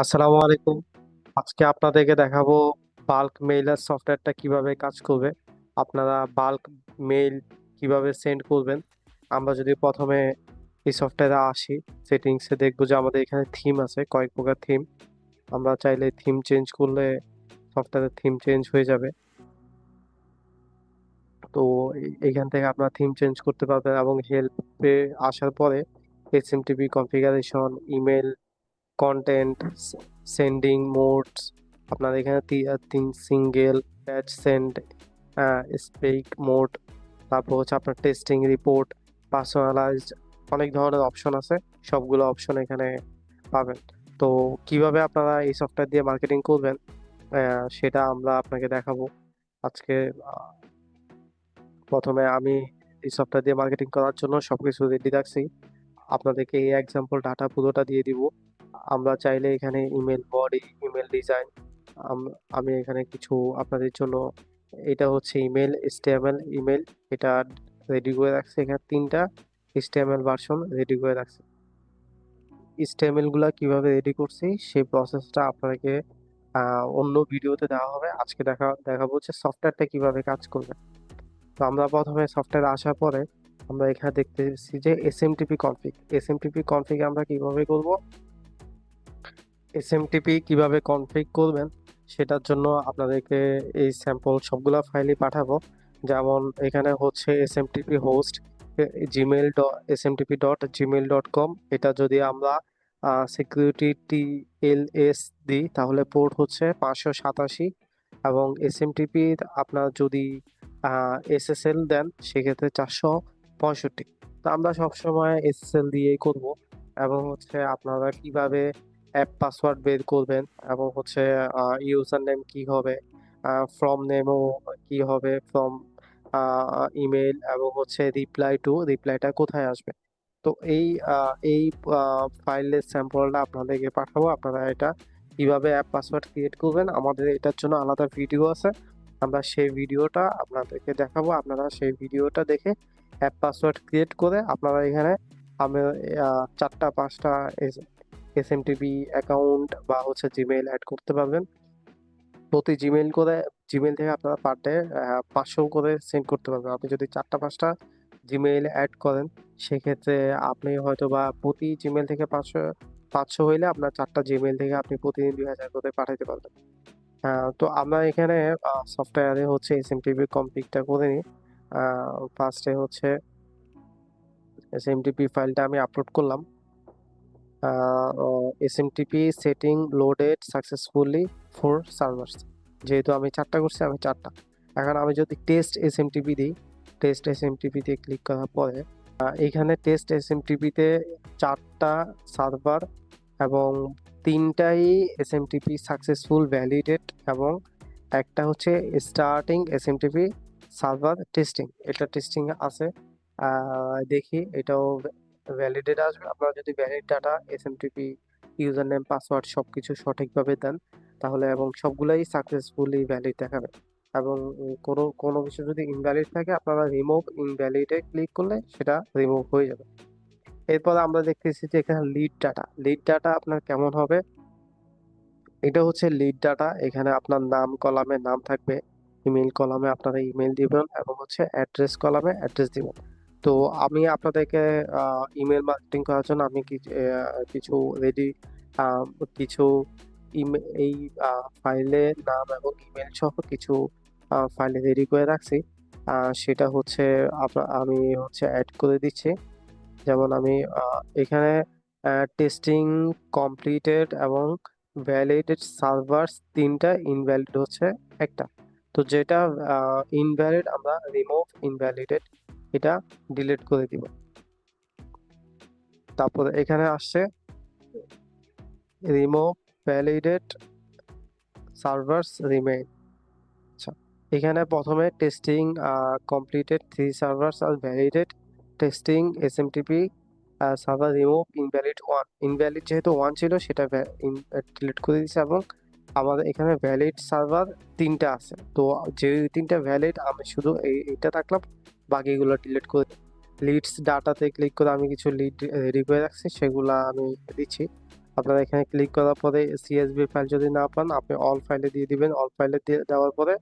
আসসালামু আলাইকুম। আজকে আপনাদেরকে দেখাবো বাল্ক মেইলার সফটওয়্যারটা কীভাবে কাজ করবে। আপনারা বাল্ক মেইল কীভাবে সেন্ড করবেন। আমরা যদি প্রথমে এই সফটওয়্যারে আসি, সেটিংসে দেখব যে আমাদের এখানে থিম আছে, কয়েক প্রকার থিম। আমরা চাইলে থিম চেঞ্জ করলে সফটওয়্যারের থিম চেঞ্জ হয়ে যাবে। তো এখান থেকে আপনারা থিম চেঞ্জ করতে পারবেন এবং হেল্পে আসার পরে S M TV configuration, email, content, sending modes আপনার এখানে তি আ ৩ single, batch send, spec mode, তারপর হচ্ছে আপনার টেস্টিং রিপোর্ট, পার্সোনালাইজড অনেক ধরনের অপশন আছে। সবগুলো অপশন এখানে পাবেন। তো কীভাবে আপনারা এই সফটওয়্যার দিয়ে মার্কেটিং করবেন, সেটা আমরা আপনাকে দেখাবো। আজকে প্রথমে আমি এই সফটওয়্যার দিয়ে মার্কেটিং করার জন্য সবকিছু রেডি রাখছি। আপনাদেরকে এই এক্সাম্পল ডাটা পুরোটা দিয়ে দিব। আমরা চাইলে এখানে email body, email design um এখানে কিছু আপনাদের জন্য এটা হচ্ছে ইমেল HTML ইমেল এটা রেডি করে রাখছি। এখানে ৩ টা HTML ভার্সন রেডি করে রাখছে HTML গুলা কীভাবে রেডি করছি সেই প্রসেসটা আপনাকে অন্য ভিডিওতে দেওয়া হবে। আজকে দেখা দেখাবো যে সফটওয়্যারটা কীভাবে কাজ করবে। তো আমরা প্রথমে সফটওয়্যারে আসার পরে আমরা এখানে দেখতেছি যে SMTP কনফিগ। SMTP কনফিগ আমরা কীভাবে করব? SMTP কীভাবে কনফিগ করবেন, সেটার জন্য আপনাদেরকে এই স্যাম্পল সবগুলা ফাইলই পাঠাবো। যেমন এখানে হচ্ছে SMTP host Gmail SMTP dot Gmail dot com এটা যদি আমরা সিকিউরিটি TLS দিই, তাহলে পোর্ট হচ্ছে ৫৮৭ এবং SMTP আপনার যদি SSL দেন, সেক্ষেত্রে ৪৬৫। তো আমরা সবসময় SSL দিয়েই করব এবং হচ্ছে আপনারা কীভাবে অ্যাপ পাসওয়ার্ড বের করবেন এবং হচ্ছে ইউজার নেম কি হবে, ফ্রম নেমও কি হবে, ফ্রম ইমেল এবং হচ্ছে রিপ্লাই টু রিপ্লাইটা কোথায় আসবে। তো এই এই ফাইলের স্যাম্পলটা আপনাদেরকে পাঠাবো। আপনারা এটা কীভাবে অ্যাপ পাসওয়ার্ড ক্রিয়েট করবেন আমাদের এটার জন্য আলাদা ভিডিও আছে। আমরা সেই ভিডিওটা আপনাদেরকে দেখাবো। আপনারা সেই ভিডিওটা দেখে অ্যাপ পাসওয়ার্ড ক্রিয়েট করে আপনারা এখানে আমি আ ৪ টা ৫ টা এস SMTP অ্যাকাউন্ট বা হচ্ছে Gmail অ্যাড করতে পারবেন। প্রতি Gmail করে জিমেইল থেকে আপনারা পার ডে পাঁচশো করে সেন্ড করতে পারবেন। আপনি যদি ৪ টা ৫ টা Gmail এড করেন, সেক্ষেত্রে আপনি হয়তো বা প্রতি Gmail থেকে ৫০০ ৫০০ হইলে আপনার ৪ জিমেইল থেকে আপনি প্রতিদিন ২০০০ করে পাঠাইতে পারবেন। তো আমরা এখানে সফটওয়্যারে হচ্ছে এস এম টিভি কমপ্লিটটা করে নিই। ফার্স্টে হচ্ছে এস এম টিভি ফাইলটা আমি আপলোড করলাম। SMTP setting loaded successfully for servers যেহেতু আমি ৪ টা করছি আমি চারটা। এখন আমি যদি টেস্ট SMTP দিই, টেস্ট SMTP তে ক্লিক করার পরে এখানে টেস্ট SMTP তে ৪ টা সার্ভার এবং ৩ টাই SMTP সাকসেসফুল ভ্যালিডেট এবং একটা হচ্ছে স্টার্টিং SMTP সার্ভার টেস্টিং এটা টেস্টিং আছে। দেখি এটাও ভ্যা ভ্যালিডেট আসবে। আপনারা যদি valid data SMTP user name, password সবকিছু সঠিকভাবে দেন তাহলে এবং সবগুলাই সাকসেসফুলি ভ্যালিড দেখাবে। এবং কোনো কোনো কিছু যদি ইনভ্যালিড থাকে আপনারা রিমুভ ইনভ্যালিড ক্লিক করলে সেটা রিমুভ হয়ে যাবে। এরপর আমরা দেখতেছি যে এখানে লিড ডাটা। লিড ডাটা আপনার কেমন হবে? এটা হচ্ছে লিড ডাটা। এখানে আপনার নাম কলামে নাম থাকবে। ইমেল কলামে আপনারা ইমেইল দিবেন এবং হচ্ছে অ্যাড্রেস কলামে অ্যাড্রেস দিবেন। তো আমি আপনাদেরকে ইমেল মার্কেটিং করার জন্য আমি কিছু রেডি কিছু এই আ ফাইলের নাম এবং ইমেইল সহ কিছু ফাইল রেডি করে রাখছি। সেটা হচ্ছে আমি হচ্ছে অ্যাড করে দিচ্ছি। যেমন আমি এখানে টেস্টিং কমপ্লিটেড এবং ভ্যালিডেড সার্ভারস ৩ টা, ইনভ্যালিড হচ্ছে একটা তো যেটা ইনভ্যালিড আমরা রিমুভ ইনভ্যালিডেট এটা ডিলিট করে দিব। তারপরে এখানে আসছে রিমুভ ভ্যালিডেট সার্ভারস রিমেইন। আচ্ছা, এখানে প্রথমে টেস্টিং কমপ্লিটেড থ্রি সার্ভারস আর validate testing SMTP uh server remove invalid one invalid যেহেতু ওয়ান ছিল সেটা ডিলিট করে দিয়েছি এবং আমাদের এখানে ভ্যালিড সার্ভার ৩ টা আছে। তো যে ৩ টা ভ্যালিড আমি শুধু এই এইটা রাখলাম। বাকিগুলো ডিলিট করে লিডস ডাটাতে ক্লিক করে আমি কিছু লিড রেডি করে রাখছি, সেগুলা আমি দিচ্ছি। আপনারা এখানে ক্লিক করার পরে সিএসভি ফাইল যদি না পান, আপনি অল ফাইলে দিয়ে দিবেন। অল ফাইলে দিয়ে দেওয়ার পরে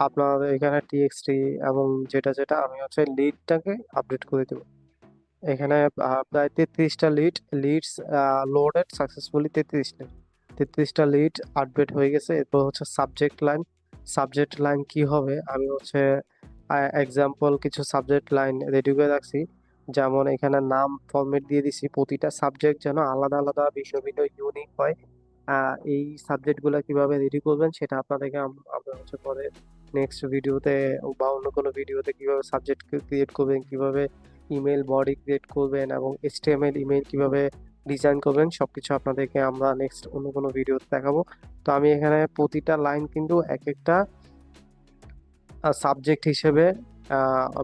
আপনার এখানে টিএক্সটি এবং যেটা যেটা, আমি হচ্ছে লিডটাকে আপডেট করে দেবো। এখানে প্রায় তেত্রিশটা লিড লিডস লোডেড সাকসেসফুলি তেত্রিশ লিড তেত্রিশটা লিড আপডেট হয়ে গেছে। এরপর হচ্ছে সাবজেক্ট লাইন সাবজেক্ট লাইন কি হবে? আমি হচ্ছে এক্সাম্পল কিছু সাবজেক্ট লাইন রেডি করে রাখছি। যেমন এখানে নাম ফরম্যাট দিয়ে দিছি। প্রতিটা সাবজেক্ট যেন আলাদা আলাদা, ভিন্ন ভিন্ন ইউনিক হয়। এই সাবজেক্টগুলো কীভাবে রেডি করবেন সেটা আপনাদেরকে আমরা হচ্ছে পরে নেক্সট ভিডিওতে বা অন্য কোনো ভিডিওতে কীভাবে সাবজেক্ট ক্রিয়েট করবেন, কীভাবে ইমেল বডি ক্রিয়েট করবেন এবং এসটিএমএল ইমেল কীভাবে ডিজাইন করবেন সব কিছু আপনাদেরকে আমরা নেক্সট অন্য কোনো ভিডিওতে দেখাবো। তো আমি এখানে প্রতিটা লাইন কিন্তু এক একটা সাবজেক্ট হিসেবে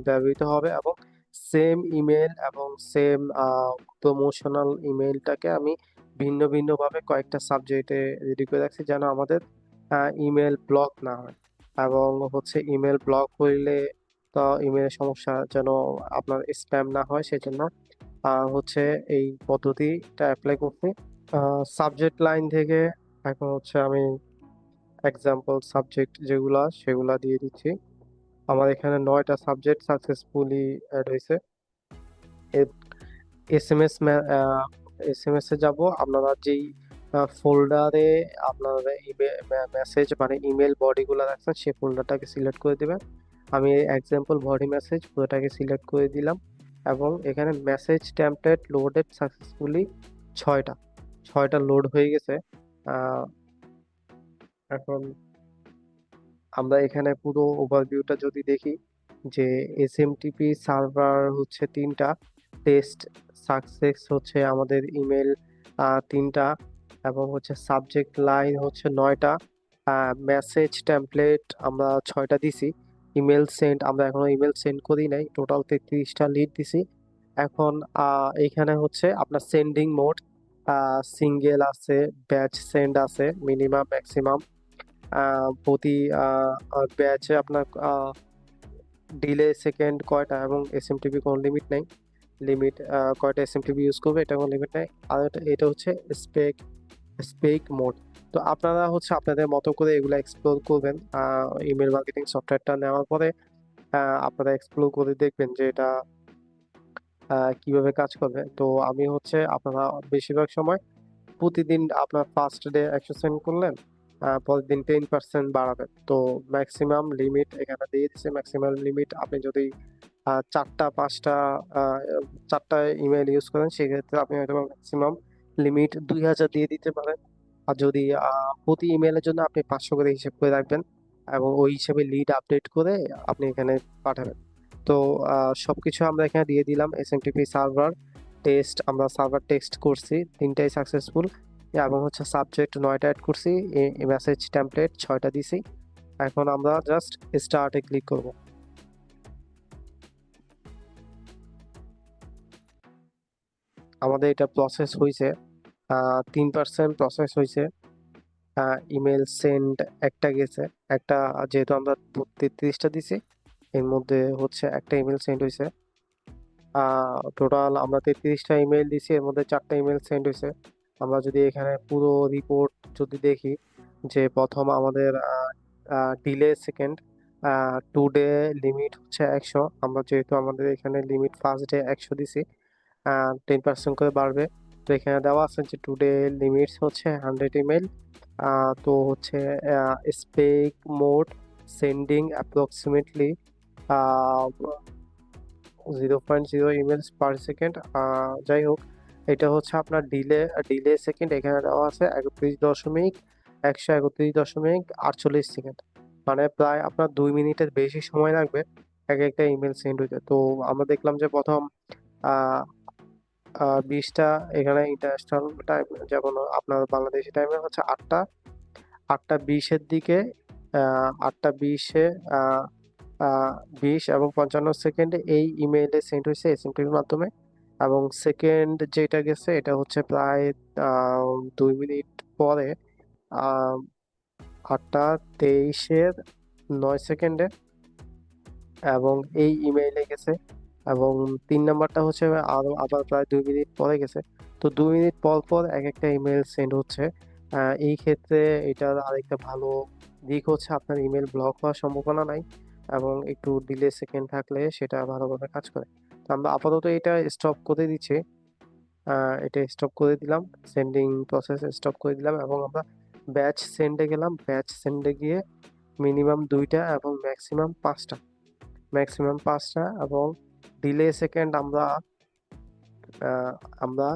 ব্যবহৃত হবে এবং সেম ইমেল এবং সেম প্রমোশনাল ইমেলটাকে আমি ভিন্ন ভিন্নভাবে কয়েকটা সাবজেক্টে রেডি করে রাখছি যেন আমাদের ইমেল ব্লক না হয়। এবং হচ্ছে ইমেল ব্লক হইলে তো ইমেলের সমস্যা যেন আপনার স্প্যাম না হয় সেজন্য আহ, হচ্ছে এই পদ্ধতিটা অ্যাপ্লাই করছি। সাবজেক্ট লাইন থেকে এখন হচ্ছে আমি এক্সাম্পল সাবজেক্ট যেগুলা, সেগুলা দিয়ে দিচ্ছি। আমার এখানে নয়টা সাবজেক্ট সাকসেসফুলি অ্যাড হয়েছে। S M S S M এসে যাব। আপনারা যেই ফোল্ডারে আপনারা মেসেজ মানে ইমেল বডিগুলো রাখছেন, সেই ফোল্ডারটাকে সিলেক্ট করে দেবেন। আমি এক্সাম্পল বডি মেসেজ পুরোটাকে সিলেক্ট করে দিলাম এবং এখানে মেসেজ টেমপ্লেট লোডেড সাকসেসফুলি ছয়টা। ছয়টা লোড হয়ে গেছে। এখন আমরা এখানে পুরো ওভারভিউটা যদি দেখি, যে এসএমটিপি সার্ভার হচ্ছে তিনটা টেস্ট সাকসেস হচ্ছে আমাদের ইমেল তিনটা এবং হচ্ছে সাবজেক্ট লাইন হচ্ছে নয়টা মেসেজ টেমপ্লেট আমরা ছয়টা দিছি ইমেল সেন্ড আমরা এখনও ইমেল সেন্ড করি নাই টোটাল তেত্রিশটা লিড দিছি। এখন এখানে হচ্ছে আপনার সেন্ডিং মোড সিঙ্গেল আছে ব্যাচ সেন্ড আছে মিনিমাম ম্যাক্সিমাম প্রতি ব্যাচে আপনার ডিলে সেকেন্ড কয়টা এবং এস এম এসএমটিপি কোনো লিমিট নেই। লিমিট কয়টা এস এম টিভি ইউজ করবে এটা কোনো লিমিট নেই। আর এটা হচ্ছে স্পেক স্পেক মোড তো আপনারা হচ্ছে আপনাদের মতো করে এগুলো এক্সপ্লোর করবেন ইমেল মার্কেটিং সফটওয়্যারটা নেওয়ার পরে আপনারা এক্সপ্লোর করে দেখবেন যে এটা কীভাবে কাজ করবে। তো আমি হচ্ছে আপনারা বেশিরভাগ সময় প্রতিদিন আপনার ফার্স্ট ডে একশো সেন্ড করলেন আহ, পরের দিন টেন পার্সেন্ট বাড়াবেন। তো ম্যাক্সিমাম লিমিট এখানে দিয়ে দিচ্ছে ম্যাক্সিমাম লিমিট আপনি যদি চারটা পাঁচটা চারটা ইমেল ইউজ করেন সেক্ষেত্রে আপনি হয়তো ম্যাক্সিমাম লিমিট দুই হাজার দিয়ে দিতে পারেন। আর যদি প্রতি ইমেলের জন্য আপনি পাঁচশো করে হিসেব করে রাখবেন এবং ওই হিসেবে লিড আপডেট করে আপনি এখানে পাঠাবেন। তো সব সবকিছু আমরা এখানে দিয়ে দিলাম এসএমটিপি সার্ভার টেস্ট আমরা সার্ভার টেস্ট করছি তিনটাই সাকসেসফুল এবং হচ্ছে সাবজেক্ট নয়টা অ্যাড করছি মেসেজ টেমপ্লেট ছয়টা দিছি। এখন আমরা জাস্ট স্টার্টে ক্লিক করব। আমাদের এটা প্রসেস হয়েছে তিন পার্সেন্ট প্রসেস হয়েছে ইমেল সেন্ড একটা গেছে, একটা যেহেতু আমরা তেত্রিশটা দিছি, এর মধ্যে হচ্ছে একটা ইমেল সেন্ড হয়েছে টোটাল আমরা তেত্রিশটা ইমেল দিছি, এর মধ্যে চারটা ইমেল সেন্ড হয়েছে আমরা যদি এখানে পুরো রিপোর্ট যদি দেখি যে প্রথম আমাদের delay second today limit হচ্ছে একশো। আমরা যেহেতু আমাদের এখানে লিমিট ফার্স্ট ডে একশো দিছি টেন পার্সেন্ট করে বাড়বে। তো এখানে দেওয়া আছে যে টু ডে লিমিটস হচ্ছে হান্ড্রেড ইমেল তো হচ্ছে spec mode sending approximately zero point zero emails per second যাই হোক এটা হচ্ছে আপনার ডিলে ডিলে সেকেন্ড এখানে দেওয়া আছে একত্রিশ দশমিক একশো একত্রিশ দশমিক আটচল্লিশ সেকেন্ড মানে প্রায় আপনার দুই মিনিটের বেশি সময় লাগবে এক একটা ইমেল সেন্ড হইতে। তো আমরা দেখলাম যে প্রথম বিশটা এখানে ইন্টারন্যাশনাল টাইম যেমন আপনার বাংলাদেশি টাইমে হচ্ছে আটটা। আটটা বিশের দিকে আটটা বিশে বিশ এবং পঞ্চান্ন সেকেন্ডে এই ইমেইলে সেন্ড হয়েছে এসএমটির মাধ্যমে। এবং সেকেন্ড যেটা গেছে, এটা হচ্ছে প্রায় দুই মিনিট পরে আটটা তেইশের নয় সেকেন্ডে এবং এই ইমেইলে গেছে এবং তিন নাম্বারটা হচ্ছে আরও আবার প্রায় দুই মিনিট পরে গেছে। তো দুই মিনিট পর পর এক একটা ইমেল সেন্ড হচ্ছে এই ক্ষেত্রে এটার আরেকটা ভালো দিক হচ্ছে আপনার ইমেল ব্লক হওয়ার সম্ভাবনা নাই এবং একটু ডিলে সেকেন্ড থাকলে সেটা ভালোভাবে কাজ করে। আমরা আপাতত এটা স্টপ করে দিচ্ছে। এটা স্টপ করে দিলাম। সেন্ডিং প্রসেস স্টপ করে দিলাম এবং আমরা ব্যাচ সেন্ডে গেলাম। ব্যাচ সেন্ডে গিয়ে মিনিমাম দুইটা এবং ম্যাক্সিমাম পাঁচটা। ম্যাক্সিমাম পাঁচটা এবং ডিলে সেকেন্ড আমরা আমরা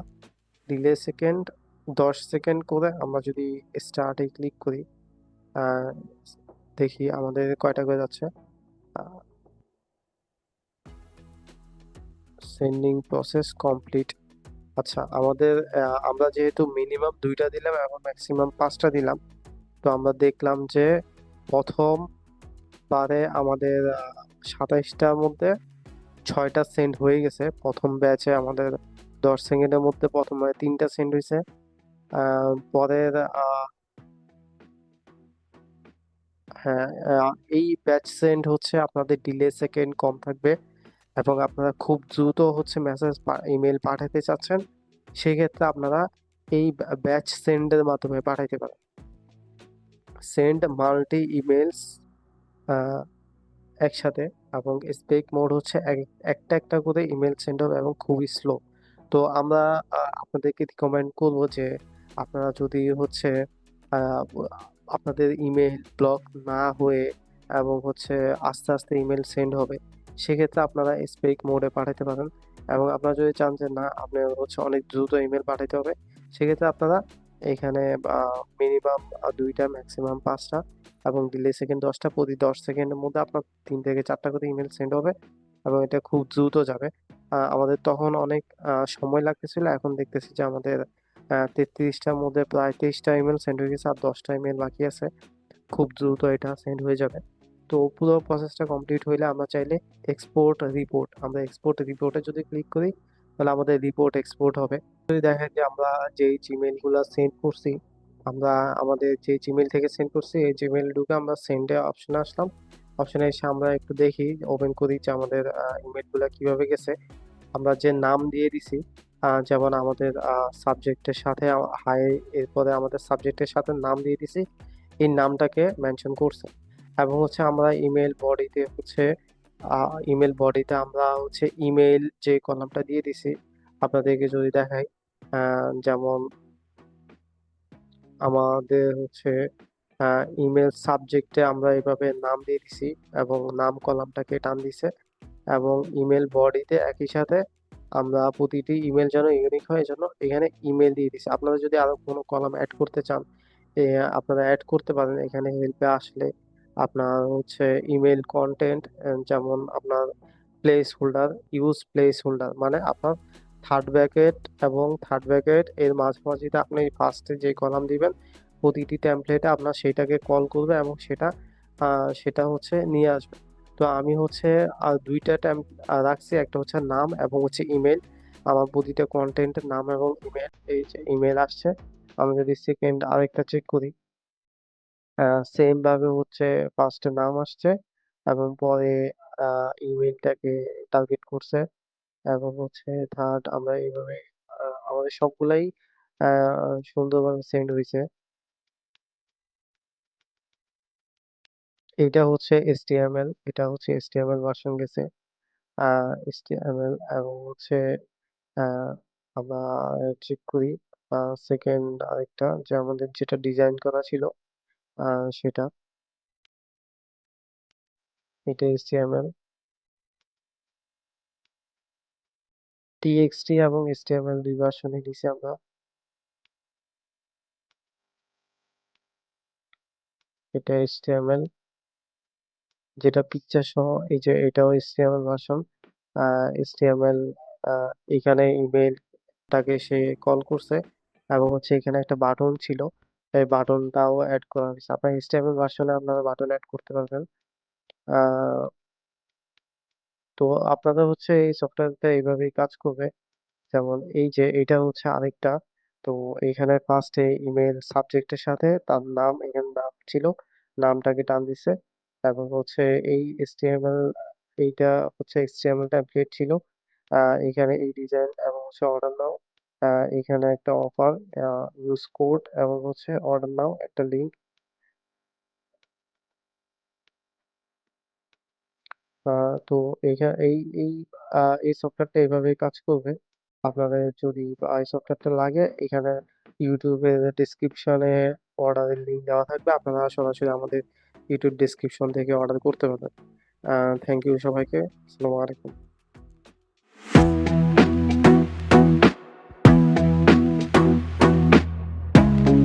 ডিলে সেকেন্ড দশ সেকেন্ড করে আমরা যদি স্টার্টে ক্লিক করি দেখি আমাদের কয়টা করে যাচ্ছে। সেন্ডিং প্রসেস কমপ্লিট আচ্ছা আমাদের আমরা যেহেতু মিনিমাম দুইটা দিলাম এবং ম্যাক্সিমাম পাঁচটা দিলাম, তো আমরা দেখলাম যে প্রথম বারে আমাদের সাতাইশটার মধ্যে ছয়টা সেন্ড হয়ে গেছে। প্রথম ব্যাচে আমাদের দশ সেকেন্ডের মধ্যে প্রথমে তিনটা সেন্ড হয়েছে। পরের হ্যাঁ এই ব্যাচ সেন্ড হচ্ছে আপনাদের ডিলে সেকেন্ড কম থাকবে। এবং আপনারা খুব দ্রুত হচ্ছে মেসেজ ইমেল পাঠাতে চাচ্ছেন, সেক্ষেত্রে আপনারা এই ব্যাচ সেন্ডের মাধ্যমে পাঠাইতে পারেন। সেন্ড মাল্টি ইমেলস একসাথে এবং স্পেক মোড হচ্ছে এক- একটা একটা করে ইমেল সেন্ড হবে এবং খুবই স্লো তো আমরা আপনাদেরকে রিকমেন্ড করব যে আপনারা যদি হচ্ছে আপনাদের ইমেল ব্লক না হয়ে এবং হচ্ছে আস্তে আস্তে ইমেল সেন্ড হবে সেক্ষেত্রে আপনারা স্পেক মোডে পাঠাতে পারেন। এবং আপনারা যদি চান যে, না আপনার হচ্ছে অনেক দ্রুত ইমেল পাঠাতে হবে, সেক্ষেত্রে আপনারা এখানে মিনিমাম দুইটা ম্যাক্সিমাম পাঁচটা এবং ডিলে সেকেন্ড দশটা, প্রতি দশ সেকেন্ডের মধ্যে আপনার তিন থেকে চারটা করে ইমেল সেন্ড হবে এবং এটা খুব দ্রুত যাবে। আমাদের তখন অনেক সময় লাগতেছিল, এখন দেখতেছি যে আমাদের তেত্রিশটার মধ্যে প্রায় তেইশটা ইমেল সেন্ড হয়ে গেছে আর দশটা ইমেল বাকি আছে। খুব দ্রুত এটা সেন্ড হয়ে যাবে। তো পুরো প্রসেসটা কমপ্লিট হইলে আমরা চাইলে এক্সপোর্ট রিপোর্ট আমরা এক্সপোর্ট রিপোর্টে যদি ক্লিক করি, তাহলে আমাদের রিপোর্ট এক্সপোর্ট হবে। যদি দেখেন যে আমরা যেই জিমেলগুলো সেন্ড করছি, আমরা আমাদের যে জিমেল থেকে সেন্ড করছি, এই জিমেল ঢুকে আমরা সেন্ডে অপশনে আসলাম। অপশনে এসে আমরা একটু দেখি ওপেন করি যে আমাদের ইমেলগুলো কীভাবে গেছে। আমরা যে নাম দিয়ে দিছি যেমন আমাদের সাবজেক্টের সাথে হাই এরপরে আমাদের সাবজেক্টের সাথে নাম দিয়ে দিছি, এই নামটাকে মেনশন করছে। এবং হচ্ছে আমরা ইমেল বডিতে হচ্ছে ইমেল বডিতে আমরা হচ্ছে ইমেল যে কলামটা দিয়ে দিছি, আপনাদেরকে যদি দেখাই যেমন আমাদের হচ্ছে ইমেল সাবজেক্টে আমরা এভাবে নাম দিয়ে দিছি এবং নাম কলামটাকে টান দিছে এবং ইমেল বডিতে একই সাথে আমরা প্রতিটি ইমেল যেন ইউনিক হয়, এজন্য এখানে ইমেল দিয়ে দিছি। আপনারা যদি আরও কোনো কলাম অ্যাড করতে চান আপনারা অ্যাড করতে পারেন, এখানে হেল্পে আসলে আপনার হচ্ছে ইমেল কন্টেন্ট যেমন আপনার placeholder use placeholder মানে আপনার থার্ড ব্যাকেট এবং থার্ড ব্যাকেট এর মাঝামাঝিতে আপনি ফার্স্টে যে কলাম দিবেন, প্রতিটি টেমপ্লেটে আপনার সেটাকে কল করবে এবং সেটা সেটা হচ্ছে নিয়ে আসবে। তো আমি হচ্ছে দুইটা ট্যাম রাখছি, একটা হচ্ছে নাম এবং হচ্ছে ইমেল আমার প্রতিটা কন্টেন্টের নাম এবং ইমেল এই যে ইমেল আসছে, আমি যদি সেকেন্ড আরেকটা চেক করি। সেম ভাবে হচ্ছে ফার্স্টে নাম আসছে এবং পরে ইমেলটাকে টার্গেট করছে এবং হচ্ছে থার্ড আমরা এইভাবে আমাদের সবগুলাই সুন্দরভাবে সেন্ড হয়েছে। এটা হচ্ছে HTML এটা হচ্ছে HTML ভার্সন গেছে। HTML এবং হচ্ছে আমরা চেক করি। সেকেন্ড আরেকটা যে আমাদের যেটা ডিজাইন করা ছিল। আহ, সেটা। এটা HTML TXT এবং HTML দুই ভার্সনে দিছি আমরা। এটা HTML যেটা পিকচার সহ এই যে এটাও HTML ভার্সন আহ, এখানে ইমেলটাকে সে কল করছে এবং হচ্ছে এখানে একটা বাটন ছিল। এই বাটনটাও অ্যাড করা হয়েছে আপনার HTML ভার্সনে আপনারা বাটন অ্যাড করতে পারবেন। তো আপনাদের হচ্ছে এই সফটওয়্যারটা এইভাবেই কাজ করবে। যেমন এই যে এটা হচ্ছে আরেকটা। তো এখানে ফার্স্টে ইমেল সাবজেক্টের সাথে তার নাম এখানে নাম ছিল। নামটাকে টান দিছে। এবং হচ্ছে এই HTML, এইটা হচ্ছে টেমপ্লেট ছিল। এখানে এই ডিজাইন এবং হচ্ছে অর্ডার নাও। আহ, এখানে একটা অফার ইউজ কোড এবং হচ্ছে অর্ডার নাও একটা লিঙ্ক তো এখানে এই এই এই সফটওয়্যারটা এইভাবে কাজ করবে। আপনাদের যদি এই সফটওয়্যারটা লাগে এখানে ইউটিউবে ডিসক্রিপশনে অর্ডারের লিঙ্ক দেওয়া থাকবে। আপনারা সরাসরি আমাদের ইউটিউব ডিসক্রিপশন থেকে অর্ডার করতে পারবেন। থ্যাংক ইউ সবাইকে। আসসালামু আলাইকুম।